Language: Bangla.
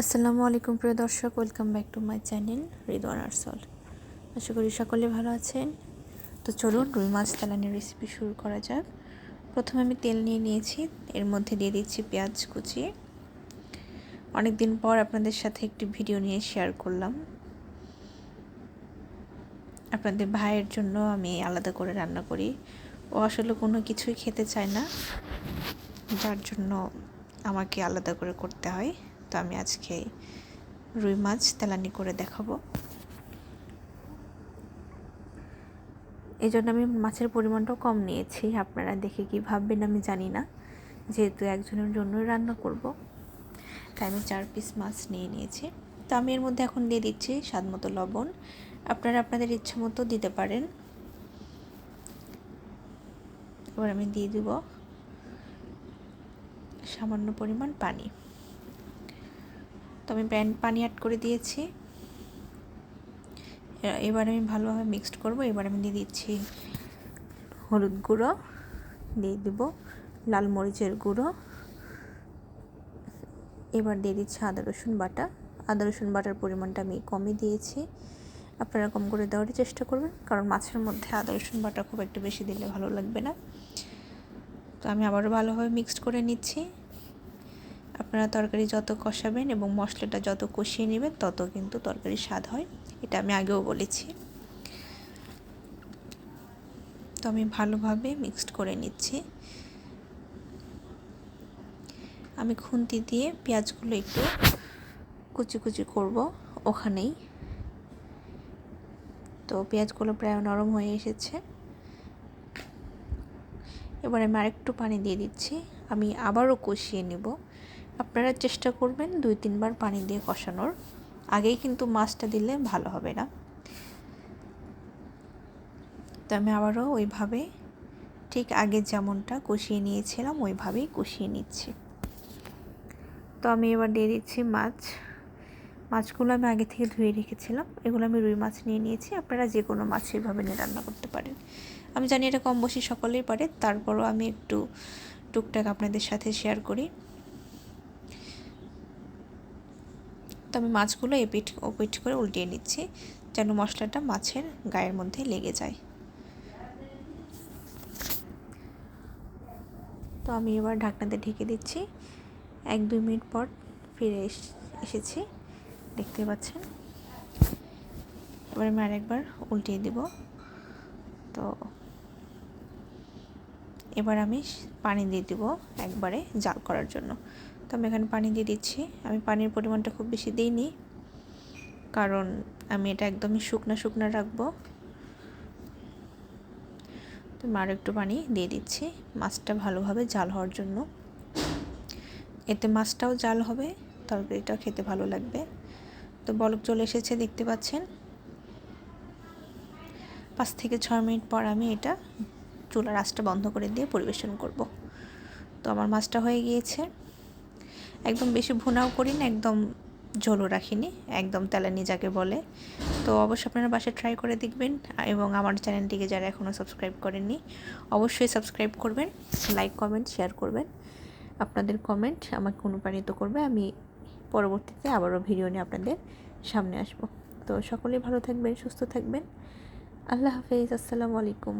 আসসালামু আলাইকুম প্রিয় দর্শক welcome back to my channel Ridwan Arsal আশা করি সকলে ভালো আছেন। তো চলুন রুই মাছ তেলানির রেসিপি শুরু করা যাক। প্রথমে আমি তেল নিয়ে নিয়েছি, এর মধ্যে দিয়ে দিচ্ছি পেঁয়াজ কুচি। অনেক দিন পর আপনাদের সাথে একটি ভিডিও নিয়ে শেয়ার করলাম। আপনাদের ভাইয়ের জন্য আমি আলাদা করে রান্না করি। ও আসলে কোনো কিছুই খেতে চায় না, যার জন্য আমাকে আলাদা করে করতে হয়। তো আমি আজকে রুই মাছ তেলানি করে দেখাবো। এই জন্য আমি মাছের পরিমাণটাও কম নিয়েছি। আপনারা দেখে কি ভাববেন আমি জানি না। যেহেতু একজনের জন্যই রান্না করব। তাই আমি চার পিস মাছ নিয়ে নিয়েছি। তো আমি এর মধ্যে এখন দিয়ে দিচ্ছি স্বাদ মতো লবণ। আপনারা আপনাদের ইচ্ছে মতো দিতে পারেন। এবার আমি দিয়ে দিব সামান্য পরিমাণ পানি। তো আমি পানি অ্যাড করে দিয়েছি। এবার আমি ভালোভাবে মিক্সড করব। এবার আমি দিয়ে দিচ্ছি হলুদ গুঁড়ো, দিয়ে দেব লাল মরিচের গুঁড়ো। এবার দিয়ে দিচ্ছি আদা, রসুন বাটা। আদা, রসুন বাটার পরিমাণটা আমি কমই দিয়েছি। আপনারা কম করে দেওয়ার চেষ্টা করবেন, কারণ মাছের মধ্যে আদা, রসুন বাটা খুব একটু বেশি দিলে ভালো লাগবে না। তো আমি আবারও ভালোভাবে মিক্সড করে নিচ্ছি। আপনারা তরকারি যত কষাবেন এবং মশলাটা যত কষিয়ে নেবেন, তত কিন্তু তরকারির স্বাদ হয়। এটা আমি আগেও বলেছি। তো আমি ভালোভাবে মিক্সড করে নিচ্ছি। আমি খুন্তি দিয়ে পেঁয়াজগুলো একটু কুচি কুচি করব ওখানেই। তো পেঁয়াজগুলো প্রায় নরম হয়ে এসেছে। এবারে আমি আরেকটু পানি দিয়ে দিচ্ছি। আমি আবারও কষিয়ে নেব। আপনারা চেষ্টা করবেন দুই তিনবার পানি দিয়ে কষানোর। আগেই কিন্তু মাছটা দিলে ভালো হবে না। তো আমি আবারও ওইভাবে ঠিক আগে যেমনটা কষিয়ে নিয়েছিলাম, ওইভাবেই কষিয়ে নিচ্ছি। তো আমি এবার দিয়ে দিচ্ছি মাছ। মাছগুলো আমি আগে থেকে ধুয়ে রেখেছিলাম। এগুলো আমি রুই মাছ নিয়ে নিয়েছি। আপনারা যে কোনো মাছ এইভাবে নিয়ে রান্না করতে পারেন। আমি জানি এটা কম বসি সকলেই পারে। তারপরও আমি একটু টুকটাক আপনাদের সাথে শেয়ার করি। তো আমি মাছগুলো এপিট ওপিট করে উল্টিয়ে নিচ্ছি, যেন মশলাটা মাছের গায়ের মধ্যে লেগে যায়। তো আমি এবার ঢাকনাতে ঢেকে দিচ্ছি। এক, দুই মিনিট পর ফিরে এসেছি। দেখতে পাচ্ছেন? এবার আমি আরেকবার উল্টিয়ে দেব। তো এবার আমি পানি দিয়ে দিব একবারে জাল করার জন্য। তো আমি এখানে পানি দিয়ে দিচ্ছি। আমি পানির পরিমাণটা খুব বেশি দিইনি, কারণ আমি এটা একদমই শুকনা শুকনা রাখব। তো আরও একটু পানি দিয়ে দিচ্ছি মাছটা ভালোভাবে জাল হওয়ার জন্য। এতে মাছটাও জাল হবে, তরকারিটাও খেতে ভালো লাগবে। তো বলক চলে এসেছে, দেখতে পাচ্ছেন? পাঁচ থেকে ছয় মিনিট পর আমি এটা চুলার আঁচটা বন্ধ করে দিয়ে পরিবেশন করব। তো আমার মাছটা হয়ে গিয়েছে। একদম বেশি ভুনাও করি না একদম ঝোলও রাখিনি, একদম তেলানি যাকে বলে। তো অবশ্যই আপনারা বাসায় ট্রাই করে দেখবেন এবং আমার চ্যানেলটিকে যারা এখনও সাবস্ক্রাইব করেননি, অবশ্যই সাবস্ক্রাইব করবেন লাইক কমেন্ট শেয়ার করবেন। আপনাদের কমেন্ট আমাকে অনুপ্রাণিত করবে, আমি পরবর্তীতে আবারও ভিডিও নিয়ে আপনাদের সামনে আসব। তো সকলেই ভালো থাকবেন, সুস্থ থাকবেন। আল্লাহ হাফেজ, আসসালামু আলাইকুম।